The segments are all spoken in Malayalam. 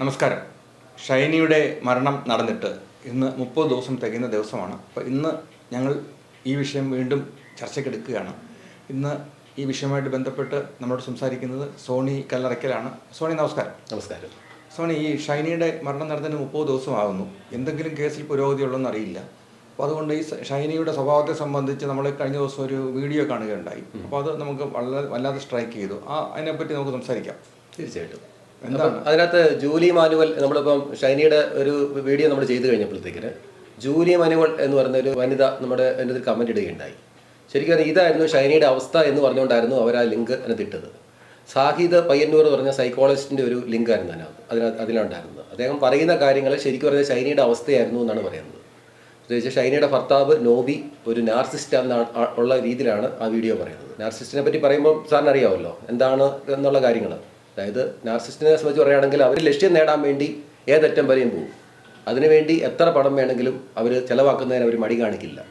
നമസ്കാരം. ഷൈനിയുടെ മരണം നടന്നിട്ട് ഇന്ന് മുപ്പത് ദിവസം തികയുന്ന ദിവസമാണ്. അപ്പോൾ ഇന്ന് ഞങ്ങൾ ഈ വിഷയം വീണ്ടും ചർച്ചയ്ക്കെടുക്കുകയാണ്. ഇന്ന് ഈ വിഷയവുമായിട്ട് ബന്ധപ്പെട്ട് നമ്മളോട് സംസാരിക്കുന്നത് സോണി കല്ലറയ്ക്കലാണ്. സോണി നമസ്കാരം. നമസ്കാരം. സോണി ഈ ഷൈനിയുടെ മരണം നടന്നതിന് മുപ്പത് ദിവസമാകുന്നു എന്തെങ്കിലും കേസിൽ പുരോഗതി ഉള്ളതെന്ന് അറിയില്ല. അപ്പോൾ അതുകൊണ്ട് ഈ ഷൈനിയുടെ സ്വഭാവത്തെ സംബന്ധിച്ച് നമ്മൾ കഴിഞ്ഞ ദിവസം ഒരു വീഡിയോ കാണുകയുണ്ടായി. അപ്പോൾ അത് നമുക്ക് വളരെ വല്ലാതെ സ്ട്രൈക്ക് ചെയ്തു. ആ അതിനെപ്പറ്റി നമുക്ക് സംസാരിക്കാം. തീർച്ചയായിട്ടും. അതിനകത്ത് ജൂലി മാനുവൽ നമ്മളിപ്പം ഷൈനിയുടെ ഒരു വീഡിയോ നമ്മൾ ചെയ്തു കഴിഞ്ഞപ്പോഴത്തേക്കിന് ജൂലി മാനുവൽ എന്ന് പറയുന്ന ഒരു വനിത നമ്മുടെ എന്റെ ഒരു കമന്റ് ഇടുകയുണ്ടായി. ശരിക്കും ഇതായിരുന്നു ഷൈനിയുടെ അവസ്ഥ എന്ന് പറഞ്ഞുകൊണ്ടായിരുന്നു അവർ ആ ലിങ്ക് അതിനകത്ത് ഇട്ടത്. സാഹിദ് പയ്യന്നൂർ എന്ന് പറഞ്ഞ സൈക്കോളജിസ്റ്റിന്റെ ഒരു ലിങ്ക് ആയിരുന്നു അതിനകത്ത് അതിനകത്ത് അതിലുണ്ടായിരുന്നത്. അദ്ദേഹം പറയുന്ന കാര്യങ്ങൾ ശരിക്കും പറഞ്ഞാൽ ഷൈനിയുടെ അവസ്ഥയായിരുന്നു എന്നാണ് പറയുന്നത്. പ്രത്യേകിച്ച് ഷൈനയുടെ ഭർത്താവ് നോബി ഒരു നാർസിസ്റ്റ് എന്ന ഉള്ള രീതിയിലാണ് ആ വീഡിയോ പറയുന്നത്. നാർസിസ്റ്റിനെ പറ്റി പറയുമ്പോൾ സാറിന് അറിയാമല്ലോ എന്താണ് എന്നുള്ള കാര്യങ്ങൾ അതായത് നാർസിസ്റ്റിനെ സംബന്ധിച്ച് പറയുകയാണെങ്കിൽ അവർ ലക്ഷ്യം നേടാൻ വേണ്ടി ഏതറ്റം വരെയും പോകും. അതിനുവേണ്ടി എത്ര പണം വേണമെങ്കിലും അവർ ചിലവാക്കുന്നതിന് അവർ മടി കാണിക്കില്ല.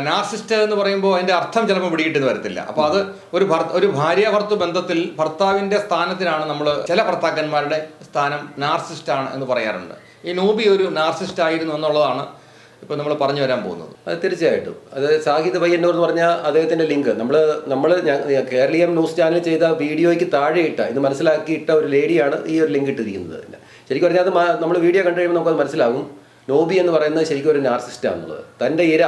നാർസിസ്റ്റ് എന്ന് പറയുമ്പോൾ അതിന്റെ അർത്ഥം ചിലപ്പോൾ പിടികിട്ടെന്ന് വരത്തില്ല. അപ്പോൾ അത് ഒരു ഭർ- ഒരു ഭാര്യ ഭർത്തു ബന്ധത്തിൽ ഭർത്താവിന്റെ സ്ഥാനത്തിനാണ് നമ്മൾ ചില ഭർത്താക്കന്മാരുടെ സ്ഥാനം നാർസിസ്റ്റ് ആണ് എന്ന് പറയാറുണ്ട്. ഈ നോബി ഒരു നാർസിസ്റ്റ് ആയിരുന്നു എന്നുള്ളതാണ് ഇപ്പോൾ നമ്മൾ പറഞ്ഞു വരാൻ പോകുന്നത്. അത് തീർച്ചയായിട്ടും. അത് സാഹിദ് പയ്യന്നൂർ എന്ന് പറഞ്ഞാൽ അദ്ദേഹത്തിന്റെ ലിങ്ക്. നമ്മൾ നമ്മൾ കേരളീയം ന്യൂസ് ചാനൽ ചെയ്ത വീഡിയോയ്ക്ക് താഴെ ഇട്ട ഇത് മനസ്സിലാക്കിയിട്ട ഒരു ലേഡിയാണ് ഈ ഒരു ലിങ്ക് ഇട്ടിരിക്കുന്നത് ശരിക്കും പറഞ്ഞാൽ അത് നമ്മൾ വീഡിയോ കണ്ടു കഴിയുമ്പോൾ നമുക്കത് മനസ്സിലാകും. നോബി എന്ന് പറയുന്നത് ശരിക്കും ഒരു നാർസിസ്റ്റാണെന്നുള്ളത് തന്റെ ഇര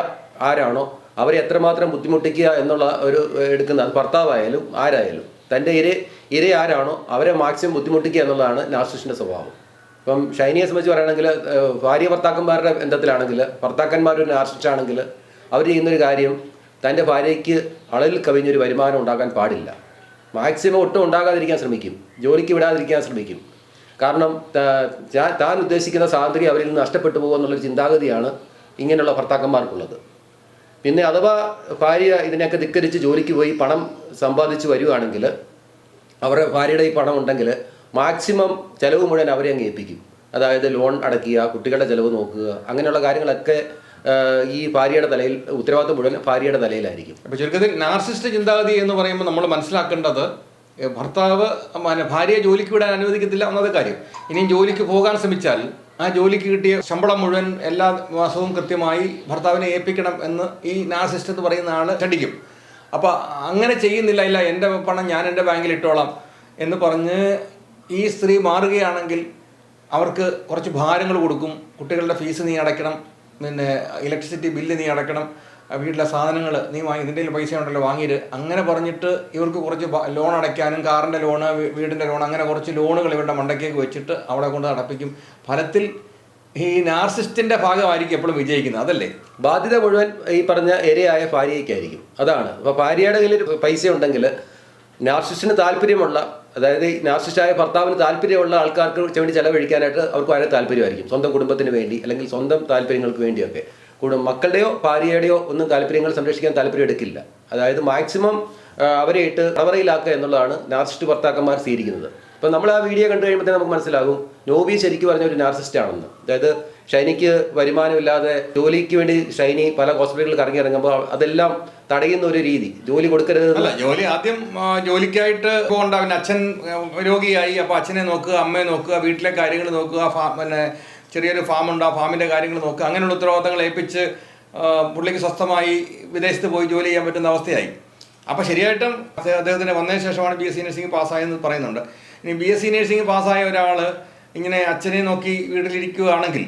ആരാണോ അവരെ എത്രമാത്രം ബുദ്ധിമുട്ടിക്കുക എന്നുള്ള ഒരു എടുക്കുന്ന അത് ഭർത്താവായാലും ആരായാലും തന്റെ ഇര ഇര ആരാണോ അവരെ മാക്സിമം ബുദ്ധിമുട്ടിക്കുക എന്നുള്ളതാണ് നാർസിസ്റ്റിന്റെ സ്വഭാവം. ഇപ്പം ഷൈനിയെ സംബന്ധിച്ച് പറയുകയാണെങ്കിൽ ഭാര്യ ഭർത്താക്കന്മാരുടെ ബന്ധത്തിലാണെങ്കിൽ ആർട്ടിസ്റ്റ് ആണെങ്കിൽ അവർ ചെയ്യുന്നൊരു കാര്യം തന്റെ ഭാര്യയ്ക്ക് അളവിൽ കവിഞ്ഞൊരു വരുമാനം ഉണ്ടാക്കാൻ പാടില്ല. മാക്സിമം ഒട്ടും ഉണ്ടാകാതിരിക്കാൻ ശ്രമിക്കും. ജോലിക്ക് വിടാതിരിക്കാൻ ശ്രമിക്കും. കാരണം താൻ ഉദ്ദേശിക്കുന്ന സ്വാതന്ത്ര്യം അവരിൽ നിന്ന് നഷ്ടപ്പെട്ടു പോകുമെന്നുള്ളൊരു ചിന്താഗതിയാണ് ഇങ്ങനെയുള്ള ഭർത്താക്കന്മാർക്കുള്ളത്. പിന്നെ അഥവാ ഭാര്യ ഇതിനെയൊക്കെ ധിക്കരിച്ച് ജോലിക്ക് പോയി പണം സമ്പാദിച്ച് വരുവാണെങ്കിൽ അവരുടെ ഭാര്യയുടെ ഈ പണം ഉണ്ടെങ്കിൽ മാക്സിമം ചിലവ് മുഴുവൻ അവരെ അങ്ങ് ഏൽപ്പിക്കും. അതായത് ലോൺ അടയ്ക്കുക കുട്ടികളുടെ ചിലവ് നോക്കുക അങ്ങനെയുള്ള കാര്യങ്ങളൊക്കെ ഈ ഭാര്യയുടെ തലയിൽ ഉത്തരവാദിത്വം മുഴുവൻ ഭാര്യയുടെ തലയിലായിരിക്കും. അപ്പോൾ ചുരുക്കത്തിൽ നാർസിസ്റ്റ് ചിന്താഗതി എന്ന് പറയുമ്പോൾ നമ്മൾ മനസ്സിലാക്കേണ്ടത് ഭർത്താവ് ഭാര്യയെ ജോലിക്ക് വിടാൻ അനുവദിക്കത്തില്ല എന്നത് കാര്യം. ഇനിയും ജോലിക്ക് പോകാൻ ശ്രമിച്ചാൽ ആ ജോലിക്ക് കിട്ടിയ ശമ്പളം മുഴുവൻ എല്ലാ മാസവും കൃത്യമായി ഭർത്താവിനെ ഏൽപ്പിക്കണം എന്ന് ഈ നാർസിസ്റ്റ് എന്ന് പറയുന്ന ആൾ ചടിക്കും അപ്പോൾ അങ്ങനെ ചെയ്യുന്നില്ല ഇല്ല എന്റെ പണം ഞാൻ എന്റെ ബാങ്കിൽ ഇട്ടോളാം എന്ന് പറഞ്ഞ് ഈ സ്ത്രീ മാറുകയാണെങ്കിൽ അവർക്ക് കുറച്ച് ഭാരങ്ങൾ കൊടുക്കും. കുട്ടികളുടെ ഫീസ് നീ അടയ്ക്കണം. പിന്നെ ഇലക്ട്രിസിറ്റി ബില്ല് നീ അടയ്ക്കണം. വീട്ടിലെ സാധനങ്ങൾ നീ വാങ്ങി ഇതിന്റെ പൈസ ഉണ്ടല്ലോ വാങ്ങിയിട്ട് അങ്ങനെ പറഞ്ഞിട്ട് ഇവർക്ക് കുറച്ച് ലോൺ അടയ്ക്കാനും കാറിന്റെ ലോണ് വീടിന്റെ ലോൺ അങ്ങനെ കുറച്ച് ലോണുകൾ ഇവരുടെ മണ്ടയ്ക്കേക്ക് വെച്ചിട്ട് അവിടെ കൊണ്ട് അടപ്പിക്കും ഫലത്തിൽ ഈ നാർസിസ്റ്റിന്റെ ഭാഗമായിരിക്കും എപ്പോഴും വിജയിക്കുന്നത് അതല്ലേ? ബാധ്യത മുഴുവൻ ഈ പറഞ്ഞ ഇരയായ ഭാര്യയ്ക്കായിരിക്കും. അതാണ്. അപ്പോൾ ഭാര്യയുടെ കയ്യിൽ പൈസ ഉണ്ടെങ്കിൽ നാർസിസ്റ്റിന് താല്പര്യമുള്ള അതായത് ഈ നാർസിസ്റ്റായ ഭർത്താവിന് താല്പര്യമുള്ള ആൾക്കാർക്ക് വേണ്ടി ചെലവഴിക്കാനായിട്ട് അവർക്ക് വളരെ താല്പര്യമായിരിക്കും. സ്വന്തം കുടുംബത്തിന് വേണ്ടി അല്ലെങ്കിൽ സ്വന്തം താല്പര്യങ്ങൾക്ക് വേണ്ടിയൊക്കെ. കൂടും മക്കളുടെയോ ഭാര്യയുടെയോ ഒന്നും താല്പര്യങ്ങൾ സംരക്ഷിക്കാൻ താല്പര്യം എടുക്കില്ല. അതായത് മാക്സിമം അവരെ ഇട്ട് എന്നുള്ളതാണ് നാർസിസ്റ്റ് ഭർത്താക്കന്മാർ സ്വീകരിക്കുന്നത്. അപ്പം നമ്മൾ ആ വീഡിയോ കണ്ടു കഴിയുമ്പോഴത്തേ നമുക്ക് മനസ്സിലാകും. നോബി ശരിക്കും പറഞ്ഞ ഒരു നാർസിസ്റ്റ് ആണെന്ന്. അതായത് ഷൈനിക്ക് വരുമാനമില്ലാതെ ജോലിക്ക് വേണ്ടി ഷൈനി പല ഹോസ്പിറ്റലുകളിൽ കറങ്ങി ഇറങ്ങുമ്പോൾ അതെല്ലാം തടയുന്ന ഒരു രീതി. ജോലി കൊടുക്കരുത് അല്ല ജോലി ആദ്യം ജോലിക്കായിട്ട് പോകണ്ട പിന്നെ അച്ഛൻ രോഗിയായി. അപ്പോൾ അച്ഛനെ നോക്കുക അമ്മയെ നോക്കുക വീട്ടിലെ കാര്യങ്ങൾ നോക്കുക ഫാം പിന്നെ ചെറിയൊരു ഫാമുണ്ട് ആ ഫാമിന്റെ കാര്യങ്ങൾ നോക്കുക. അങ്ങനെയുള്ള ഉത്തരവാദിത്തങ്ങൾ ഏൽപ്പിച്ച് പുള്ളിക്ക് സ്വസ്ഥമായി വിദേശത്ത് പോയി ജോലി ചെയ്യാൻ പറ്റുന്ന അവസ്ഥയായി. അപ്പോൾ ശരിയായിട്ടും അദ്ദേഹ- അദ്ദേഹത്തിന് വന്നതിന് ശേഷമാണ് ബി എസ് സി നഴ്സിംഗ് പാസ്സായെന്ന് പറയുന്നുണ്ട്. ഇനി ബി എസ് സി നഴ്സിംഗ് പാസ്സായ ഒരാൾ ഇങ്ങനെ അച്ഛനെ നോക്കി വീട്ടിലിരിക്കുകയാണെങ്കിൽ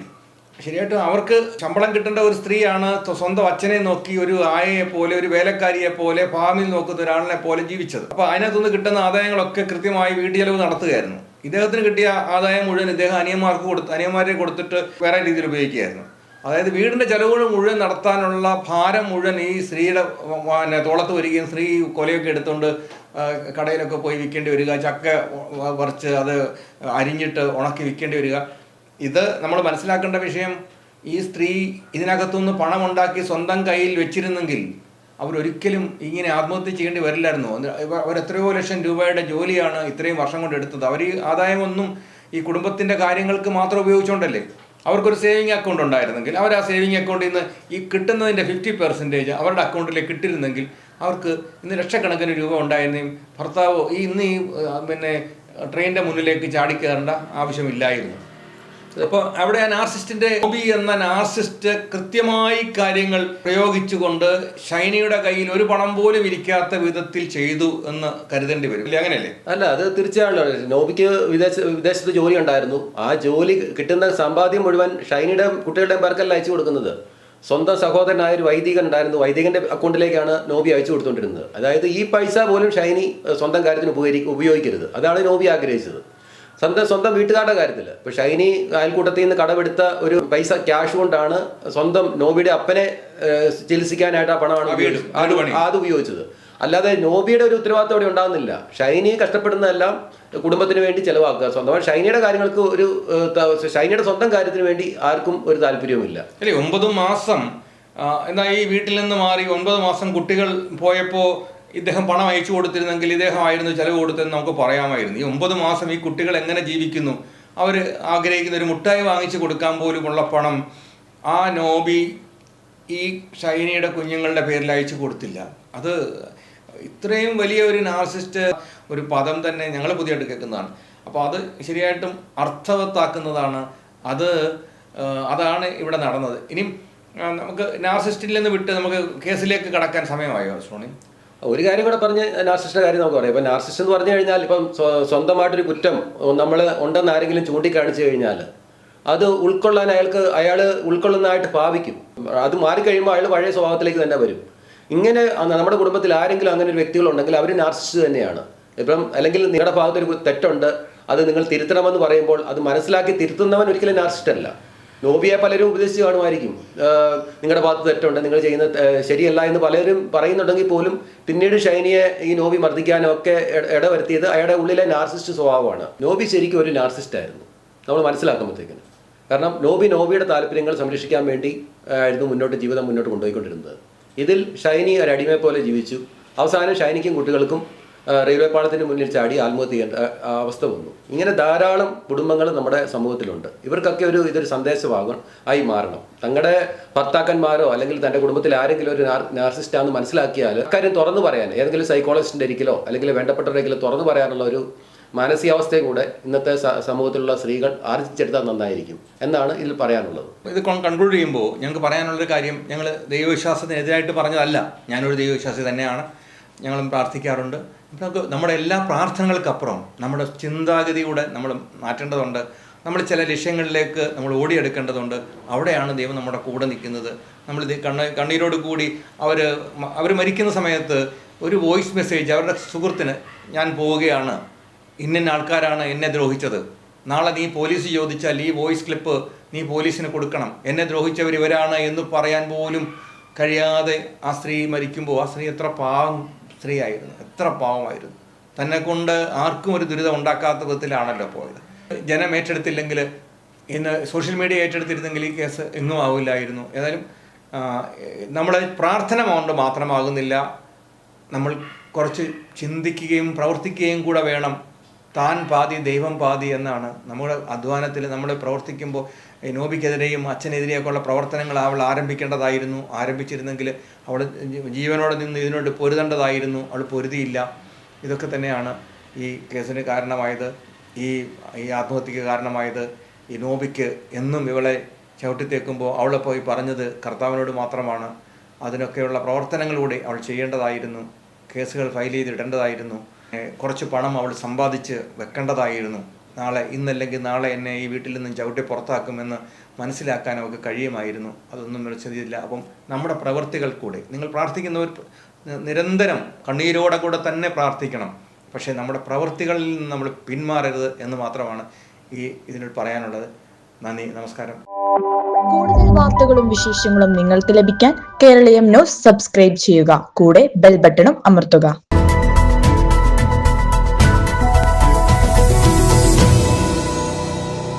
ശരിയായിട്ട് അവർക്ക് ശമ്പളം കിട്ടേണ്ട ഒരു സ്ത്രീയാണ്. സ്വന്തം അച്ഛനെ നോക്കി ഒരു ആയയെ പോലെ ഒരു വേലക്കാരിയെ പോലെ ഫാമിൽ നോക്കുന്ന ഒരാളിനെ പോലെ ജീവിച്ചത്. അപ്പോൾ അതിനകത്തുനിന്ന് കിട്ടുന്ന ആദായങ്ങളൊക്കെ കൃത്യമായി വീട്ടു ചെലവ് നടത്തുകയായിരുന്നു. ഇദ്ദേഹത്തിന് കിട്ടിയ ആദായം മുഴുവൻ ഇദ്ദേഹം അനിയന്മാർക്ക് കൊടുത്ത് അനിയന്മാരെ കൊടുത്തിട്ട് വേറെ രീതിയിൽ ഉപയോഗിക്കുകയായിരുന്നു. അതായത് വീടിന്റെ ചെലവുകൾ മുഴുവൻ നടത്താനുള്ള ഭാരം മുഴുവൻ ഈ സ്ത്രീയുടെ തോളത്ത് വരികയും സ്ത്രീ കൊലയൊക്കെ എടുത്തുകൊണ്ട് കടയിലൊക്കെ പോയി വിൽക്കേണ്ടി വരിക ചക്ക പറിച്ച് അത് അരിഞ്ഞിട്ട് ഉണക്കി വിൽക്കേണ്ടി വരിക. ഇത് നമ്മൾ മനസ്സിലാക്കേണ്ട വിഷയം ഈ സ്ത്രീ ഇതിനകത്തുനിന്ന് പണമുണ്ടാക്കി സ്വന്തം കയ്യിൽ വെച്ചിരുന്നെങ്കിൽ അവരൊരിക്കലും ഇങ്ങനെ ആത്മഹത്യ ചെയ്യേണ്ടി വരില്ലായിരുന്നു. അവർ എത്രയോ ലക്ഷം രൂപയുടെ ജോലിയാണ് ഇത്രയും വർഷം കൊണ്ട് എടുത്തത്. അവർ ഈ ആദായമൊന്നും ഈ കുടുംബത്തിന്റെ കാര്യങ്ങൾക്ക് മാത്രം ഉപയോഗിച്ചുകൊണ്ടല്ലേ? അവർക്കൊരു സേവിങ് അക്കൗണ്ട് ഉണ്ടായിരുന്നെങ്കിൽ അവർ ആ സേവിങ് അക്കൗണ്ടിൽ നിന്ന് ഈ കിട്ടുന്നതിന്റെ ഫിഫ്റ്റി പെർസെന്റേജ് അവരുടെ അക്കൗണ്ടിലേക്ക് ഇട്ടിരുന്നെങ്കിൽ അവർക്ക് ഇന്ന് ലക്ഷക്കണക്കിന് രൂപ ഉണ്ടായിരുന്നെയും ഭർത്താവ് ഈ ഇന്ന് ഈ പിന്നെ ട്രെയിനിന്റെ മുന്നിലേക്ക് ചാടിക്കേറേണ്ട ആവശ്യമില്ലായിരുന്നു. അപ്പോൾ അവിടെ ആ നാർസിസ്റ്റിന്റെ ഹോബി എന്ന നാർസിസ്റ്റ് കൃത്യമായി കാര്യങ്ങൾ പ്രയോഗിച്ചുകൊണ്ട് ഷൈനിയുടെ കയ്യിൽ ഒരു പണം പോലും ഇരിക്കാത്ത വിധത്തിൽ ചെയ്തു എന്ന് കരുതേണ്ടി വരും. ഇല്ല? അങ്ങനെയല്ലേ? അല്ല അത് തീർച്ചയായും നോബിക്ക് വിദേശ വിദേശത്ത് ജോലി ഉണ്ടായിരുന്നു. ആ ജോലി കിട്ടുന്ന സമ്പാദ്യം മുഴുവൻ ഷൈനിയുടെ കുട്ടികളുടെയും പേർക്കല്ല അയച്ചു കൊടുക്കുന്നത്. സ്വന്തം സഹോദരനായ ഒരു വൈദികൻ ഉണ്ടായിരുന്നു. വൈദികന്റെ അക്കൗണ്ടിലേക്കാണ് നോബി അയച്ചു കൊടുത്തുകൊണ്ടിരുന്നത്. അതായത് ഈ പൈസ പോലും ഷൈനി സ്വന്തം കാര്യത്തിന് ഉപയോഗിക്കരുത്. അതാണ് നോബി ആഗ്രഹിച്ചത്. സ്വന്തം സ്വന്തം വീട്ടുകാരുടെ കാര്യത്തിൽ ഇപ്പൊ ഷൈനി അയൽക്കൂട്ടത്തിൽ നിന്ന് കടമെടുത്ത ഒരു പൈസ ക്യാഷ് കൊണ്ടാണ് സ്വന്തം നോബിയുടെ അപ്പനെ ചികിത്സിക്കാനായിട്ട് ആ പണമാണ് അത് ഉപയോഗിച്ചത്. അല്ലാതെ നോബിയുടെ ഒരു ഉത്തരവാദിത്തം അവിടെ ഉണ്ടാകുന്നില്ല. ഷൈനി കഷ്ടപ്പെടുന്നതെല്ലാം കുടുംബത്തിന് വേണ്ടി ചെലവാക്കുക. സ്വന്തമായി ഷൈനിയുടെ കാര്യങ്ങൾക്ക് ഒരു ഷൈനിയുടെ സ്വന്തം കാര്യത്തിന് വേണ്ടി ആർക്കും ഒരു താല്പര്യവുമില്ല. അല്ലേ ഒമ്പത് മാസം എന്നാ ഈ വീട്ടിൽ നിന്ന് മാറി ഒൻപത് മാസം കുട്ടികൾ പോയപ്പോൾ ഇദ്ദേഹം പണം അയച്ചു കൊടുത്തിരുന്നെങ്കിൽ ഇദ്ദേഹമായിരുന്നു ചിലവ് കൊടുത്തതെന്ന് നമുക്ക് പറയാമായിരുന്നു. ഈ ഒമ്പത് മാസം ഈ കുട്ടികൾ എങ്ങനെ ജീവിക്കുന്നു? അവർ ആഗ്രഹിക്കുന്ന ഒരു മുട്ടായി വാങ്ങിച്ചു കൊടുക്കാൻ പോലുമുള്ള പണം ആ നോബി ഈ ഷൈനിയുടെ കുഞ്ഞുങ്ങളുടെ പേരിൽ അയച്ചു കൊടുത്തില്ല. അത് ഇത്രയും വലിയ ഒരു നാർസിസ്റ്റ് ഒരു പദം തന്നെ ഞങ്ങൾ പുതിയതായിട്ട് കേൾക്കുന്നതാണ്. അപ്പോൾ അത് ശരിയായിട്ടും അർത്ഥവത്താക്കുന്നതാണ്. അത് അതാണ് ഇവിടെ നടന്നത്. ഇനിയും നമുക്ക് നാർസിസ്റ്റിൽ നിന്ന് വിട്ട് നമുക്ക് കേസിലേക്ക് കടക്കാൻ സമയമായോ സോണി? ഒരു കാര്യം കൂടെ പറഞ്ഞ് നാർസിസ്റ്റിന്റെ കാര്യം നമുക്ക് പറയാം. ഇപ്പം നാർസിസ്റ്റ് എന്ന് പറഞ്ഞു കഴിഞ്ഞാൽ ഇപ്പം സ്വ- സ്വന്തമായിട്ടൊരു കുറ്റം നമ്മൾ ഉണ്ടെന്ന് ആരെങ്കിലും ചൂണ്ടിക്കാണിച്ചു കഴിഞ്ഞാൽ അത് ഉൾക്കൊള്ളാൻ അയാൾക്ക് അയാൾ ഉൾക്കൊള്ളുന്നതായിട്ട് ഭാവിക്കും. അത് മാറിക്കഴിയുമ്പോൾ അയാൾ പഴയ സ്വഭാവത്തിലേക്ക് തന്നെ വരും. ഇങ്ങനെ നമ്മുടെ കുടുംബത്തിൽ ആരെങ്കിലും അങ്ങനെ ഒരു വ്യക്തികളുണ്ടെങ്കിൽ അവർ നാർസിസ്റ്റ് തന്നെയാണ്. ഇപ്പം അല്ലെങ്കിൽ നിങ്ങളുടെ ഭാഗത്തൊരു തെറ്റുണ്ട് അത് നിങ്ങൾ തിരുത്തണമെന്ന് പറയുമ്പോൾ അത് മനസ്സിലാക്കി തിരുത്തുന്നവൻ ഒരിക്കലും നാർസിസ്റ്റ് അല്ല. നോബിയെ പലരും ഉപദേശിച്ച് കാണുമായിരിക്കും. നിങ്ങളുടെ ഭാഗത്ത് തെറ്റുണ്ട് നിങ്ങൾ ചെയ്യുന്ന ശരിയല്ല എന്ന് പലരും പറയുന്നുണ്ടെങ്കിൽ പോലും പിന്നീട് ഷൈനിയെ ഈ നോബി മർദ്ദിക്കാനൊക്കെ ഇടവരുത്തിയത് അയാളുടെ ഉള്ളിലെ നാർസിസ്റ്റ് സ്വഭാവമാണ്. നോബി ശരിക്കും ഒരു നാർസിസ്റ്റ് ആയിരുന്നു. നമ്മൾ മനസ്സിലാക്കുമ്പോഴത്തേക്കിന്. കാരണം നോബി നോബിയുടെ താല്പര്യങ്ങൾ സംരക്ഷിക്കാൻ വേണ്ടി ആയിരുന്നു മുന്നോട്ട് ജീവിതം മുന്നോട്ട് കൊണ്ടുപോയിക്കൊണ്ടിരുന്നത്. ഇതിൽ ഷൈനി ഒരു അടിമയെ പോലെ ജീവിച്ചു. അവസാനം ഷൈനിക്കും കുട്ടികൾക്കും റെയിൽവേ പാളത്തിന് മുന്നിൽ ചാടി ആത്മഹത്യ ചെയ്യേണ്ട അവസ്ഥ വന്നു. ഇങ്ങനെ ധാരാളം കുടുംബങ്ങൾ നമ്മുടെ സമൂഹത്തിലുണ്ട്. ഇവർക്കൊക്കെ ഒരു ഇതൊരു സന്ദേശമാകും ആയി മാറണം. തങ്ങളുടെ ഭർത്താക്കന്മാരോ അല്ലെങ്കിൽ തന്റെ കുടുംബത്തിൽ ആരെങ്കിലും ഒരു നാർസിസ്റ്റാണെന്ന് മനസ്സിലാക്കിയാൽ കാര്യം തുറന്നു പറയാൻ ഏതെങ്കിലും സൈക്കോളജിസ്റ്റിന്റെ ഇരിക്കലോ അല്ലെങ്കിൽ വേണ്ടപ്പെട്ടവരെങ്കിലും തുറന്നു പറയാനുള്ള ഒരു മാനസികാവസ്ഥയും കൂടെ ഇന്നത്തെ സമൂഹത്തിലുള്ള സ്ത്രീകൾ ആർജിച്ചെടുത്താൽ നന്നായിരിക്കും എന്നാണ് ഇതിൽ പറയാനുള്ളത്. ഇത് കൺക്ലൂഡ് ചെയ്യുമ്പോൾ ഞങ്ങൾക്ക് പറയാനുള്ളൊരു കാര്യം ഞങ്ങൾ ദൈവവിശ്വാസത്തിനെതിരായിട്ട് പറഞ്ഞതല്ല. ഞാനൊരു ദൈവവിശ്വാസി തന്നെയാണ്. ഞങ്ങളും പ്രാർത്ഥിക്കാറുണ്ട്. നമുക്ക് നമ്മുടെ എല്ലാ പ്രാർത്ഥനകൾക്കപ്പുറം നമ്മുടെ ചിന്താഗതിയുടെ നമ്മൾ മാറ്റേണ്ടതുണ്ട്. നമ്മൾ ചില ലക്ഷ്യങ്ങളിലേക്ക് നമ്മൾ ഓടിയെടുക്കേണ്ടതുണ്ട്. അവിടെയാണ് ദൈവം നമ്മുടെ കൂടെ നിൽക്കുന്നത്. നമ്മൾ കണ്ണ് കണ്ണീരോട് കൂടി അവർ അവർ മരിക്കുന്ന സമയത്ത് ഒരു വോയിസ് മെസ്സേജ് അവരുടെ സുഹൃത്തിന് ഞാൻ പോവുകയാണ്. ഇന്ന ആൾക്കാരാണ് എന്നെ ദ്രോഹിച്ചത്. നാളെ നീ പോലീസ് ചോദിച്ചാൽ ഈ വോയിസ് ക്ലിപ്പ് നീ പോലീസിന് കൊടുക്കണം. എന്നെ ദ്രോഹിച്ചവർ ഇവരാണ് എന്ന് പറയാൻ പോലും കഴിയാതെ ആ സ്ത്രീ മരിക്കുമ്പോൾ ആ സ്ത്രീ എത്ര പാവം സ്ത്രീ ആയിരുന്നു എത്ര പാവമായിരുന്നു. തന്നെ കൊണ്ട് ആർക്കും ഒരു ദുരിതം ഉണ്ടാക്കാത്ത വിധത്തിലാണല്ലോ പോയത്. ജനം ഏറ്റെടുത്തില്ലെങ്കിൽ ഇന്ന് സോഷ്യൽ മീഡിയ ഏറ്റെടുത്തിരുന്നെങ്കിൽ ഈ കേസ് എങ്ങും ആവില്ലായിരുന്നു. ഏതായാലും നമ്മൾ പ്രാർത്ഥന കൊണ്ട് മാത്രമാകുന്നില്ല. നമ്മൾ കുറച്ച് ചിന്തിക്കുകയും പ്രവർത്തിക്കുകയും കൂടെ വേണം. താൻ പാതി ദൈവം പാതി എന്നാണ് നമ്മുടെ അധ്വാനത്തിൽ നമ്മൾ പ്രവർത്തിക്കുമ്പോൾ നോബിക്കെതിരെയും അച്ഛനെതിരെയൊക്കെയുള്ള പ്രവർത്തനങ്ങൾ അവൾ ആരംഭിക്കേണ്ടതായിരുന്നു. ആരംഭിച്ചിരുന്നെങ്കിൽ അവൾ ജീവനോടെ നിന്ന് ഇതിനോട് പൊരുതേണ്ടതായിരുന്നു. അവൾ പൊരുതിയില്ല. ഇതൊക്കെ തന്നെയാണ് ഈ കേസിന് കാരണമായത്. ഈ ഈ ആത്മഹത്യക്ക് കാരണമായത്. ഈ നോബിക്ക് എന്നും ഇവളെ ചവിട്ടിത്തേക്കുമ്പോൾ അവളെ പോയി പറഞ്ഞത് കർത്താവിനോട് മാത്രമാണ്. അതിനൊക്കെയുള്ള പ്രവർത്തനങ്ങളിലൂടെ അവൾ ചെയ്യേണ്ടതായിരുന്നു. കേസുകൾ ഫയൽ ചെയ്തിടേണ്ടതായിരുന്നു. കുറച്ച് പണം അവൾ സമ്പാദിച്ച് വെക്കേണ്ടതായിരുന്നു. നാളെ ഇന്നല്ലെങ്കിൽ നാളെ എന്നെ ഈ വീട്ടിൽ നിന്നും ചവിട്ടി പുറത്താക്കുമെന്ന് മനസ്സിലാക്കാനും ഒക്കെ കഴിയുമായിരുന്നു. അതൊന്നും ചെയ്തില്ല അപ്പം നമ്മുടെ പ്രവൃത്തികൾ കൂടെ നിങ്ങൾ പ്രാർത്ഥിക്കുന്നവർ നിരന്തരം കണ്ണീരോടെ കൂടെ തന്നെ പ്രാർത്ഥിക്കണം. പക്ഷേ നമ്മുടെ പ്രവൃത്തികളിൽ നിന്ന് നമ്മൾ പിന്മാറരുത് എന്ന് മാത്രമാണ് ഈ ഇതിനോട് പറയാനുള്ളത്. നന്ദി. നമസ്കാരം. കൂടുതൽ വാർത്തകളും വിശേഷങ്ങളും നിങ്ങൾക്ക് ലഭിക്കാൻ കേരളീയം ന്യൂസ് സബ്സ്ക്രൈബ് ചെയ്യുക. കൂടെ ബെൽ ബട്ടണും അമർത്തുക.